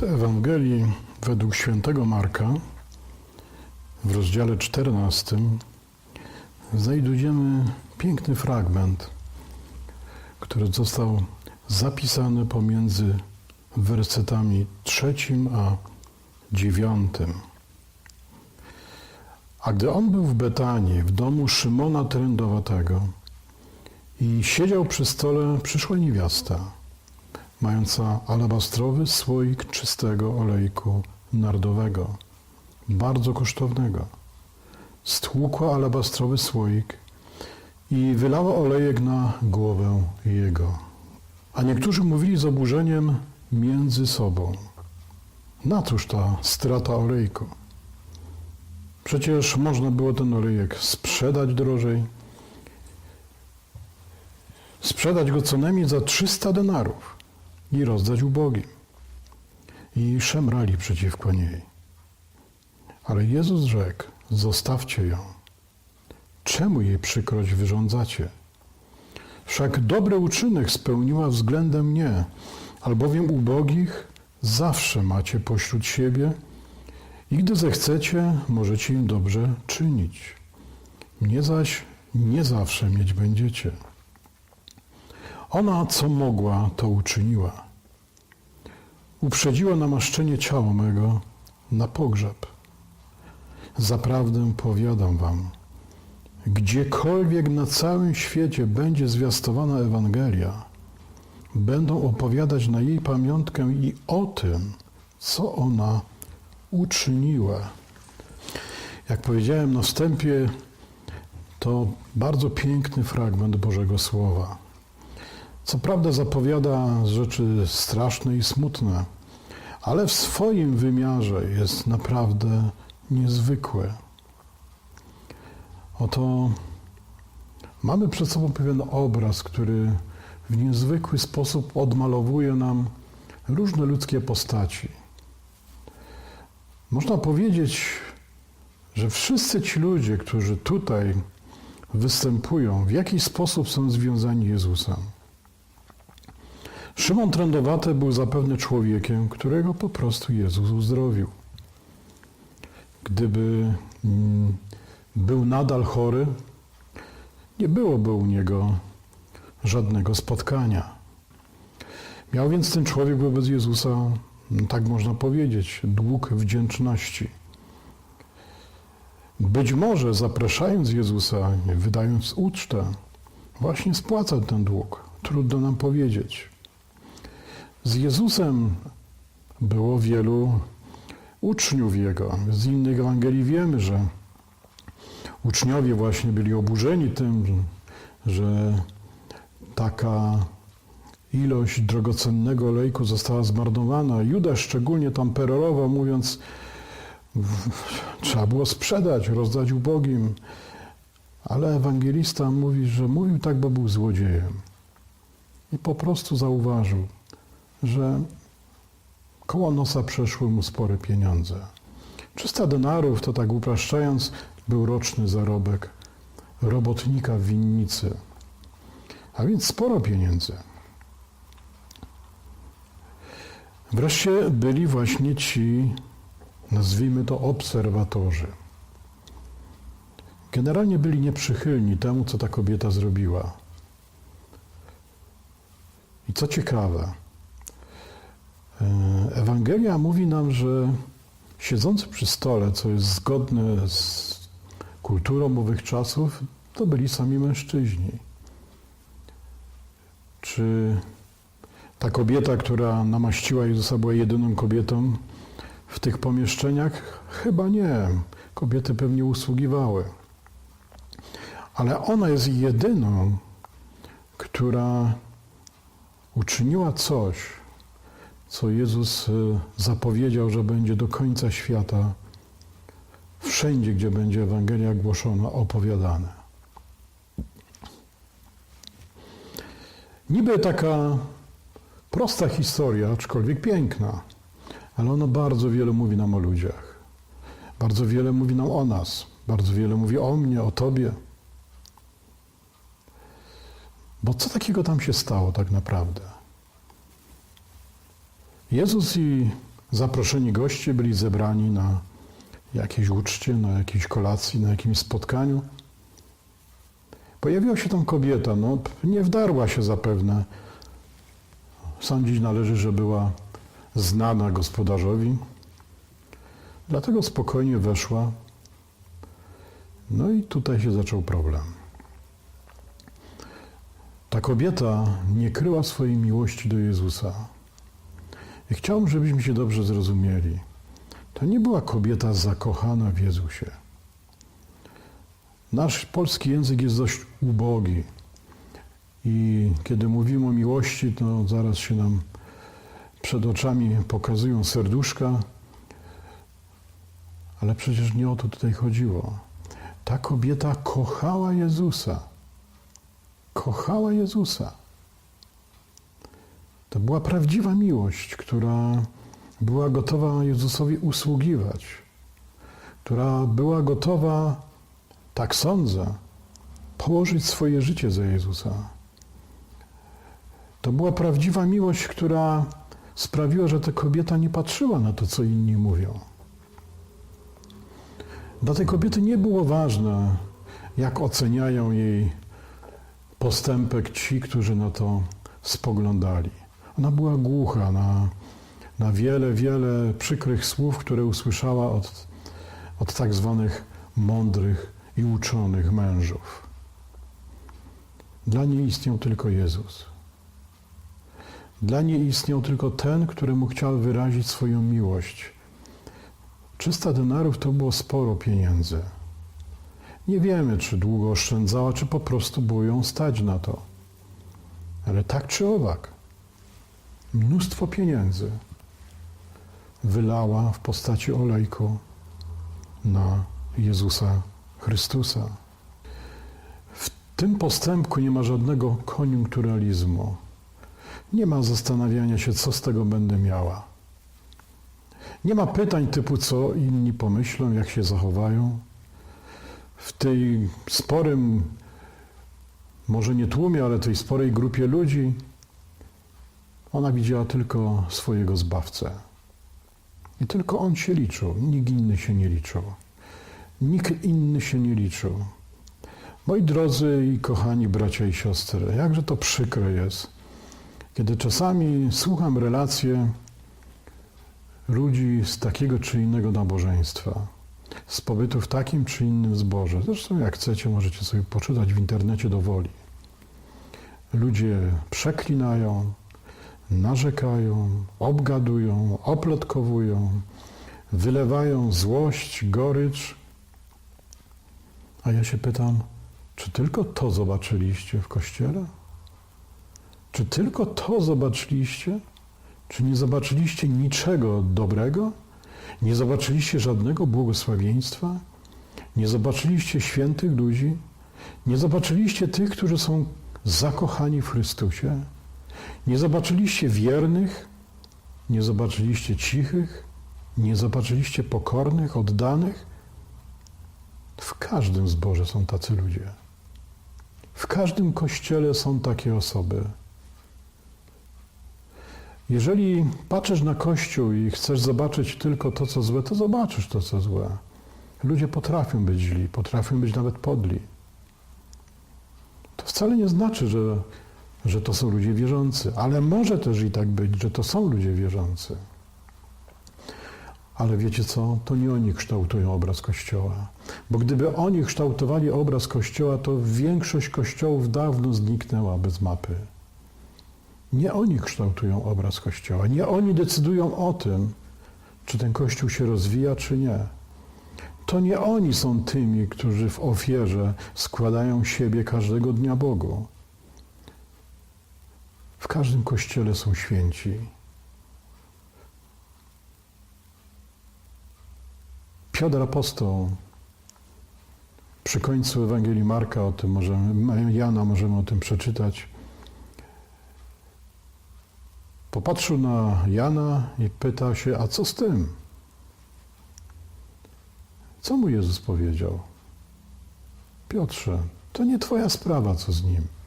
W Ewangelii według świętego Marka w rozdziale 14 znajdujemy piękny fragment, który został zapisany pomiędzy wersetami trzecim a dziewiątym. A gdy on był w Betanii, w domu Szymona Trędowatego i siedział przy stole, przyszła niewiasta, mająca alabastrowy słoik czystego olejku nardowego, bardzo kosztownego. Stłukła alabastrowy słoik i wylała olejek na głowę jego. A niektórzy mówili z oburzeniem między sobą. Na cóż ta strata olejku? Przecież można było ten olejek sprzedać drożej, sprzedać go co najmniej za 300 denarów i rozdać ubogim. I szemrali przeciwko niej. Ale Jezus rzekł, zostawcie ją. Czemu jej przykrość wyrządzacie? Wszak dobry uczynek spełniła względem mnie, albowiem ubogich zawsze macie pośród siebie i gdy zechcecie, możecie im dobrze czynić. Mnie zaś nie zawsze mieć będziecie. Ona, co mogła, to uczyniła. Uprzedziła namaszczenie ciała mego na pogrzeb. Zaprawdę powiadam wam, gdziekolwiek na całym świecie będzie zwiastowana Ewangelia, będą opowiadać na jej pamiątkę i o tym, co ona uczyniła. Jak powiedziałem na wstępie, to bardzo piękny fragment Bożego Słowa. Co prawda zapowiada rzeczy straszne i smutne, ale w swoim wymiarze jest naprawdę niezwykłe. Oto mamy przed sobą pewien obraz, który w niezwykły sposób odmalowuje nam różne ludzkie postaci. Można powiedzieć, że wszyscy ci ludzie, którzy tutaj występują, w jakiś sposób są związani Jezusem. Szymon Trędowaty był zapewne człowiekiem, którego po prostu Jezus uzdrowił. Gdyby mm, był nadal chory, nie byłoby u niego żadnego spotkania. Miał więc ten człowiek wobec Jezusa, no tak można powiedzieć, dług wdzięczności. Być może zapraszając Jezusa, wydając ucztę, właśnie spłacał ten dług. Trudno nam powiedzieć. Z Jezusem było wielu uczniów Jego. Z innych Ewangelii wiemy, że uczniowie właśnie byli oburzeni tym, że taka ilość drogocennego olejku została zmarnowana. Judasz szczególnie tam perorował, mówiąc, trzeba było sprzedać, rozdać ubogim. Ale ewangelista mówi, że mówił tak, bo był złodziejem. I po prostu zauważył, że koło nosa przeszły mu spore pieniądze. 300 denarów, to tak upraszczając, był roczny zarobek robotnika w winnicy. A więc sporo pieniędzy. Wreszcie byli właśnie ci, nazwijmy to, obserwatorzy. Generalnie byli nieprzychylni temu, co ta kobieta zrobiła. I co ciekawe, Ewangelia mówi nam, że siedzący przy stole, co jest zgodne z kulturą owych czasów, to byli sami mężczyźni. Czy ta kobieta, która namaściła Jezusa, była jedyną kobietą w tych pomieszczeniach? Chyba nie. Kobiety pewnie usługiwały. Ale ona jest jedyną, która uczyniła coś, co Jezus e, zapowiedział, że będzie do końca świata, wszędzie, gdzie będzie Ewangelia głoszona, opowiadane. Niby taka prosta historia, aczkolwiek piękna, ale ona bardzo wiele mówi nam o ludziach. Bardzo wiele mówi nam o nas. Bardzo wiele mówi o mnie, o tobie. Bo co takiego tam się stało tak naprawdę? Jezus i zaproszeni goście byli zebrani na jakiejś uczcie, na jakiejś kolacji, na jakimś spotkaniu. Pojawiła się tam kobieta, no nie wdarła się zapewne. Sądzić należy, że była znana gospodarzowi. Dlatego spokojnie weszła. No i tutaj się zaczął problem. Ta kobieta nie kryła swojej miłości do Jezusa. I chciałbym, żebyśmy się dobrze zrozumieli. To nie była kobieta zakochana w Jezusie. Nasz polski język jest dość ubogi. I kiedy mówimy o miłości, to zaraz się nam przed oczami pokazują serduszka, ale przecież nie o to tutaj chodziło. Ta kobieta kochała Jezusa. Kochała Jezusa. To była prawdziwa miłość, która była gotowa Jezusowi usługiwać, która była gotowa, tak sądzę, położyć swoje życie za Jezusa. To była prawdziwa miłość, która sprawiła, że ta kobieta nie patrzyła na to, co inni mówią. Dla tej kobiety nie było ważne, jak oceniają jej postępek ci, którzy na to spoglądali. Ona była głucha na, na wiele, wiele przykrych słów, które usłyszała od, od tak zwanych mądrych i uczonych mężów. Dla niej istniał tylko Jezus. Dla niej istniał tylko ten, któremu chciał wyrazić swoją miłość. 300 denarów to było sporo pieniędzy. Nie wiemy, czy długo oszczędzała, czy po prostu było ją stać na to. Ale tak czy owak, mnóstwo pieniędzy wylała w postaci olejku na Jezusa Chrystusa. W tym postępku nie ma żadnego koniunkturalizmu. Nie ma zastanawiania się, co z tego będę miała. Nie ma pytań typu, co inni pomyślą, jak się zachowają. W tej sporym, może nie tłumie, ale tej sporej grupie ludzi, ona widziała tylko swojego zbawcę. I tylko on się liczył, nikt inny się nie liczył. Nikt inny się nie liczył. Moi drodzy i kochani bracia i siostry, jakże to przykre jest, kiedy czasami słucham relacje ludzi z takiego czy innego nabożeństwa, z pobytu w takim czy innym zborze. Zresztą jak chcecie, możecie sobie poczytać w internecie do woli. Ludzie przeklinają, narzekają, obgadują, oplotkowują, wylewają złość, gorycz. A ja się pytam, czy tylko to zobaczyliście w kościele? Czy tylko to zobaczyliście? Czy nie zobaczyliście niczego dobrego? Nie zobaczyliście żadnego błogosławieństwa? Nie zobaczyliście świętych ludzi? Nie zobaczyliście tych, którzy są zakochani w Chrystusie? Nie zobaczyliście wiernych? Nie zobaczyliście cichych? Nie zobaczyliście pokornych, oddanych? W każdym zborze są tacy ludzie. W każdym kościele są takie osoby. Jeżeli patrzysz na Kościół i chcesz zobaczyć tylko to, co złe, to zobaczysz to, co złe. Ludzie potrafią być źli, potrafią być nawet podli. To wcale nie znaczy, że, że to są ludzie wierzący, ale może też i tak być, że to są ludzie wierzący. Ale wiecie co? To nie oni kształtują obraz Kościoła. Bo gdyby oni kształtowali obraz Kościoła, to większość kościołów dawno zniknęłaby z mapy. Nie oni kształtują obraz Kościoła, nie oni decydują o tym, czy ten Kościół się rozwija, czy nie. To nie oni są tymi, którzy w ofierze składają siebie każdego dnia Bogu. Każdym kościele są święci. Piotr Apostoł przy końcu Ewangelii Marka o tym możemy, Jana możemy o tym przeczytać. Popatrzył na Jana i pyta się, a co z tym? Co mu Jezus powiedział? Piotrze, to nie twoja sprawa, co z nim.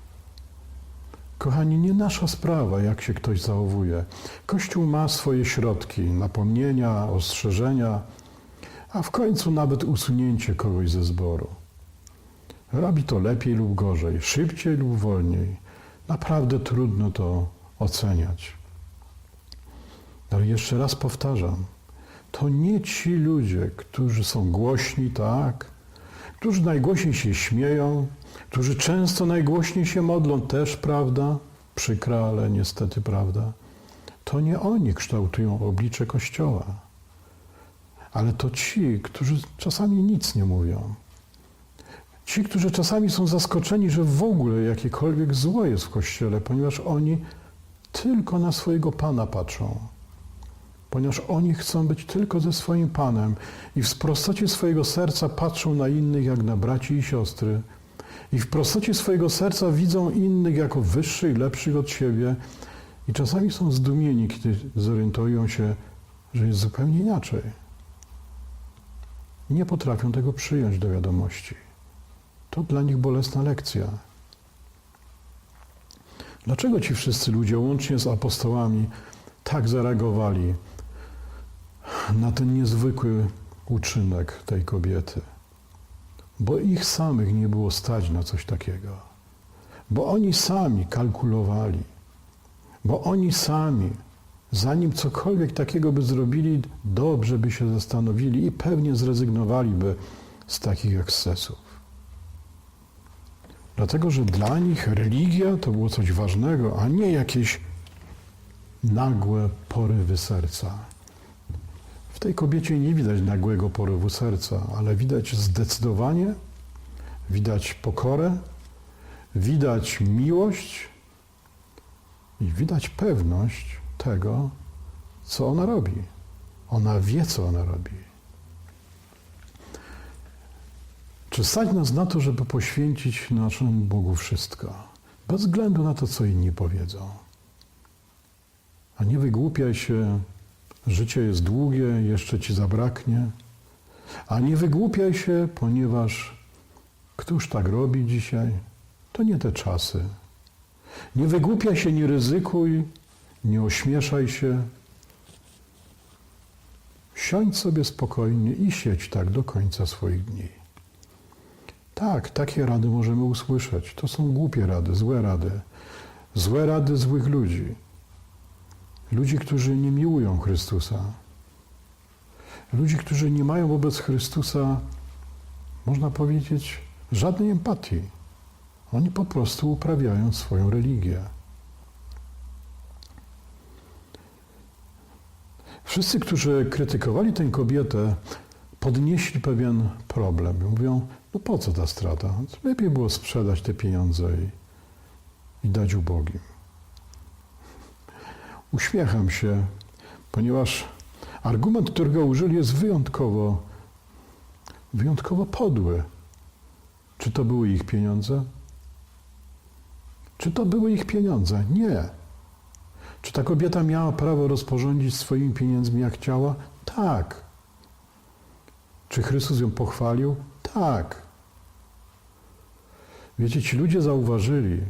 Kochani, nie nasza sprawa, jak się ktoś zachowuje. Kościół ma swoje środki, napomnienia, ostrzeżenia, a w końcu nawet usunięcie kogoś ze zboru. Robi to lepiej lub gorzej, szybciej lub wolniej. Naprawdę trudno to oceniać. Ale jeszcze raz powtarzam, to nie ci ludzie, którzy są głośni, tak, którzy najgłośniej się śmieją, którzy często najgłośniej się modlą, też prawda, przykra, ale niestety prawda, to nie oni kształtują oblicze Kościoła, ale to ci, którzy czasami nic nie mówią. Ci, którzy czasami są zaskoczeni, że w ogóle jakiekolwiek zło jest w Kościele, ponieważ oni tylko na swojego Pana patrzą ponieważ oni chcą być tylko ze swoim Panem i w prostocie swojego serca patrzą na innych jak na braci i siostry. I w prostocie swojego serca widzą innych jako wyższych, lepszych od siebie. I czasami są zdumieni, kiedy zorientują się, że jest zupełnie inaczej. Nie potrafią tego przyjąć do wiadomości. To dla nich bolesna lekcja. Dlaczego ci wszyscy ludzie, łącznie z apostołami, tak zareagowali na ten niezwykły uczynek tej kobiety? Bo ich samych nie było stać na coś takiego. Bo oni sami kalkulowali. Bo oni sami, zanim cokolwiek takiego by zrobili, dobrze by się zastanowili i pewnie zrezygnowaliby z takich ekscesów. Dlatego, że dla nich religia to było coś ważnego, a nie jakieś nagłe porywy serca. Tej kobiecie nie widać nagłego porywu serca, ale widać zdecydowanie, widać pokorę, widać miłość i widać pewność tego, co ona robi. Ona wie, co ona robi. Czy stać nas na to, żeby poświęcić naszemu Bogu wszystko, bez względu na to, co inni powiedzą? A nie wygłupiaj się, życie jest długie, jeszcze ci zabraknie. A nie wygłupiaj się, ponieważ któż tak robi dzisiaj? To nie te czasy. Nie wygłupiaj się, nie ryzykuj, nie ośmieszaj się. Siądź sobie spokojnie i siedź tak do końca swoich dni. Tak, takie rady możemy usłyszeć. To są głupie rady, złe rady. Złe rady złych ludzi. Ludzi, którzy nie miłują Chrystusa. Ludzi, którzy nie mają wobec Chrystusa, można powiedzieć, żadnej empatii. Oni po prostu uprawiają swoją religię. Wszyscy, którzy krytykowali tę kobietę, podnieśli pewien problem. Mówią, no po co ta strata? Lepiej było sprzedać te pieniądze i, i dać ubogim. Uśmiecham się, ponieważ argument, którego użyli, jest wyjątkowo, wyjątkowo podły. Czy to były ich pieniądze? Czy to były ich pieniądze? Nie. Czy ta kobieta miała prawo rozporządzić swoimi pieniędzmi jak chciała? Tak. Czy Chrystus ją pochwalił? Tak. Wiecie, ci ludzie zauważyli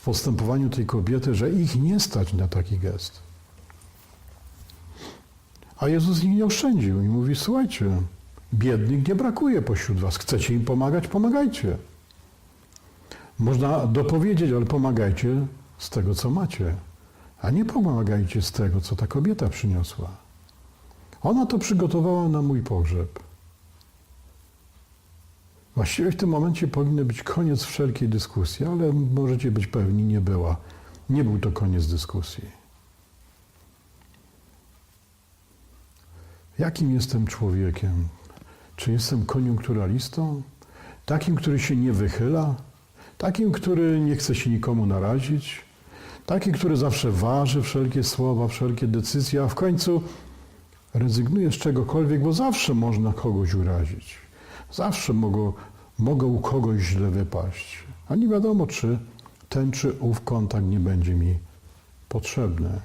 w postępowaniu tej kobiety, że ich nie stać na taki gest. A Jezus ich nie oszczędził i mówi: Słuchajcie, biednych nie brakuje pośród Was. Chcecie im pomagać? Pomagajcie. Można dopowiedzieć, ale pomagajcie z tego, co macie, a nie pomagajcie z tego, co ta kobieta przyniosła. Ona to przygotowała na mój pogrzeb. Właściwie w tym momencie powinien być koniec wszelkiej dyskusji, ale możecie być pewni, nie była. Nie był to koniec dyskusji. Jakim jestem człowiekiem? Czy jestem koniunkturalistą? Takim, który się nie wychyla? Takim, który nie chce się nikomu narazić? Taki, który zawsze waży wszelkie słowa, wszelkie decyzje, a w końcu rezygnuje z czegokolwiek, bo zawsze można kogoś urazić. Zawsze mogą, mogą u kogoś źle wypaść. A nie wiadomo, czy ten czy ów kontakt nie będzie mi potrzebny.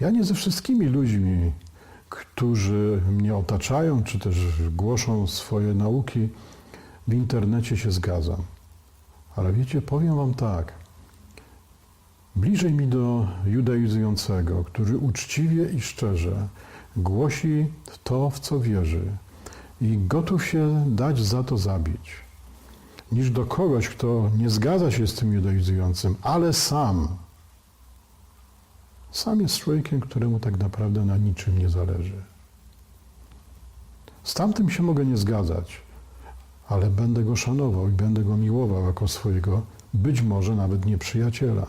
Ja nie ze wszystkimi ludźmi, którzy mnie otaczają, czy też głoszą swoje nauki, w internecie się zgadzam. Ale wiecie, powiem wam tak. Bliżej mi do judaizującego, który uczciwie i szczerze głosi to, w co wierzy i gotów się dać za to zabić, niż do kogoś, kto nie zgadza się z tym judaizującym, ale sam. Sam jest człowiekiem, któremu tak naprawdę na niczym nie zależy. Z tamtym się mogę nie zgadzać, ale będę go szanował i będę go miłował jako swojego, być może nawet nieprzyjaciela.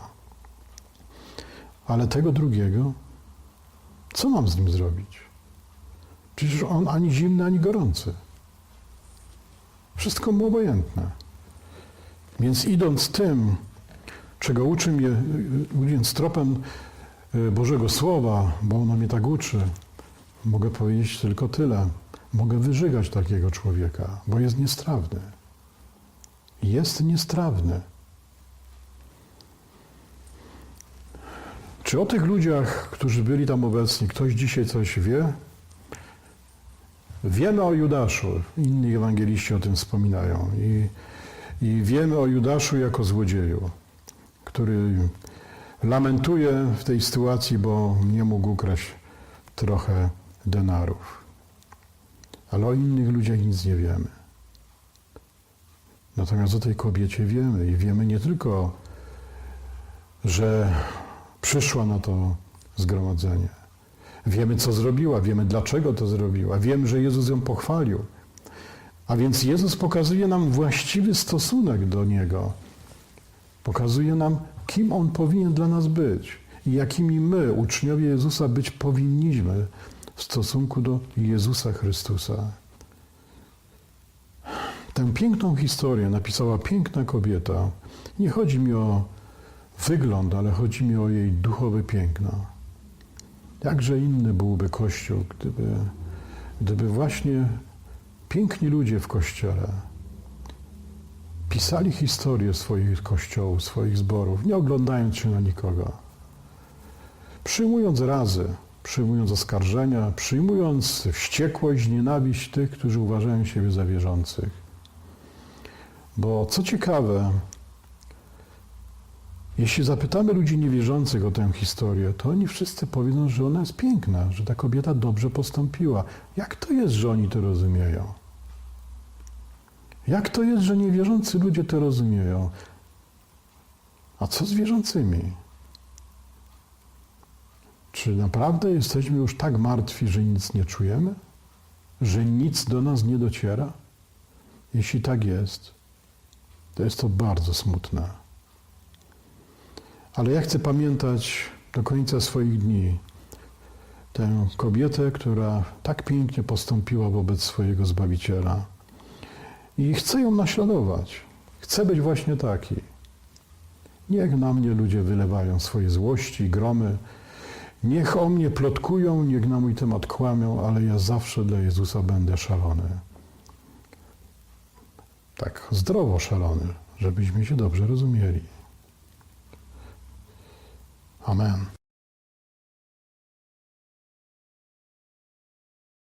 Ale tego drugiego, co mam z nim zrobić? Przecież on ani zimny, ani gorący. Wszystko mu obojętne. Więc idąc tym, czego uczy mnie, idąc tropem y, Bożego Słowa, bo ono mnie tak uczy, mogę powiedzieć tylko tyle. Mogę wyżygać takiego człowieka, bo jest niestrawny. Jest niestrawny. Czy o tych ludziach, którzy byli tam obecni, ktoś dzisiaj coś wie? Wiemy o Judaszu, inni ewangeliści o tym wspominają. I, I wiemy o Judaszu jako złodzieju, który lamentuje w tej sytuacji, bo nie mógł ukraść trochę denarów. Ale o innych ludziach nic nie wiemy. Natomiast o tej kobiecie wiemy i wiemy nie tylko, że przyszła na to zgromadzenie. Wiemy, co zrobiła, wiemy, dlaczego to zrobiła, wiemy, że Jezus ją pochwalił. A więc Jezus pokazuje nam właściwy stosunek do Niego. Pokazuje nam, kim On powinien dla nas być i jakimi my, uczniowie Jezusa, być powinniśmy w stosunku do Jezusa Chrystusa. Tę piękną historię napisała piękna kobieta. Nie chodzi mi o wygląd, ale chodzi mi o jej duchowe piękno. Jakże inny byłby Kościół, gdyby, gdyby właśnie piękni ludzie w Kościele pisali historię swoich kościołów, swoich zborów, nie oglądając się na nikogo. Przyjmując razy, przyjmując oskarżenia, przyjmując wściekłość, nienawiść tych, którzy uważają siebie za wierzących. Bo co ciekawe, jeśli zapytamy ludzi niewierzących o tę historię, to oni wszyscy powiedzą, że ona jest piękna, że ta kobieta dobrze postąpiła. Jak to jest, że oni to rozumieją? Jak to jest, że niewierzący ludzie to rozumieją? A co z wierzącymi? Czy naprawdę jesteśmy już tak martwi, że nic nie czujemy? Że nic do nas nie dociera? Jeśli tak jest, to jest to bardzo smutne. Ale ja chcę pamiętać do końca swoich dni tę kobietę, która tak pięknie postąpiła wobec swojego Zbawiciela. I chcę ją naśladować. Chcę być właśnie taki. Niech na mnie ludzie wylewają swoje złości gromy. Niech o mnie plotkują, niech na mój temat kłamią, ale ja zawsze dla Jezusa będę szalony. Tak zdrowo szalony, żebyśmy się dobrze rozumieli. Amen.